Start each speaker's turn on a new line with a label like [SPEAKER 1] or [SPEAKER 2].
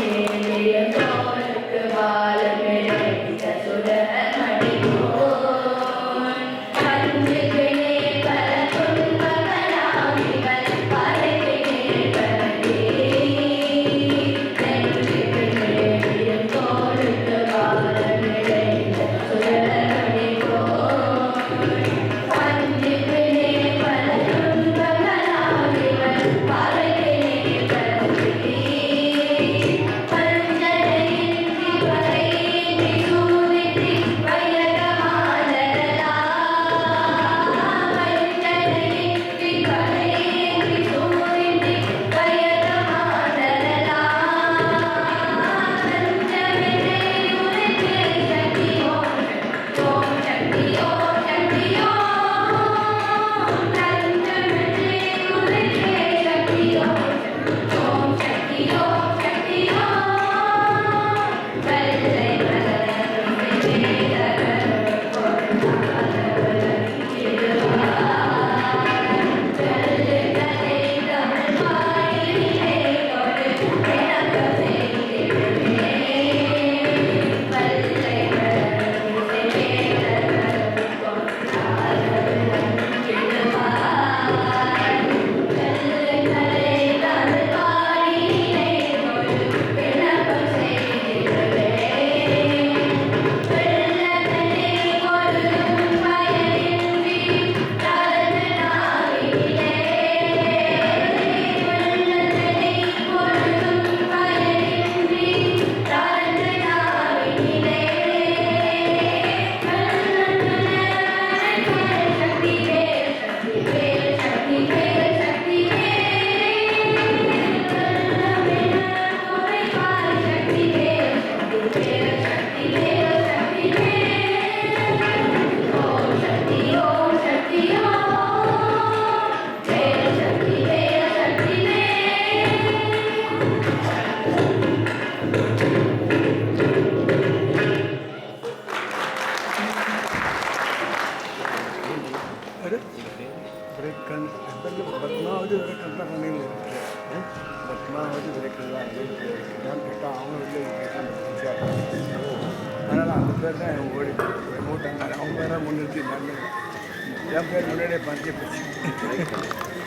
[SPEAKER 1] Amen. நான் வந்து விளக்குறதா நான் கேட்டால் அவங்க வெளியே அதனால் அந்த பேர் தான் எனக்கு ஓடி மூட்டாங்க அவங்க வேற முன்னிறுத்தி நான் என் பேர் முன்னாடியே பஞ்சு போச்சு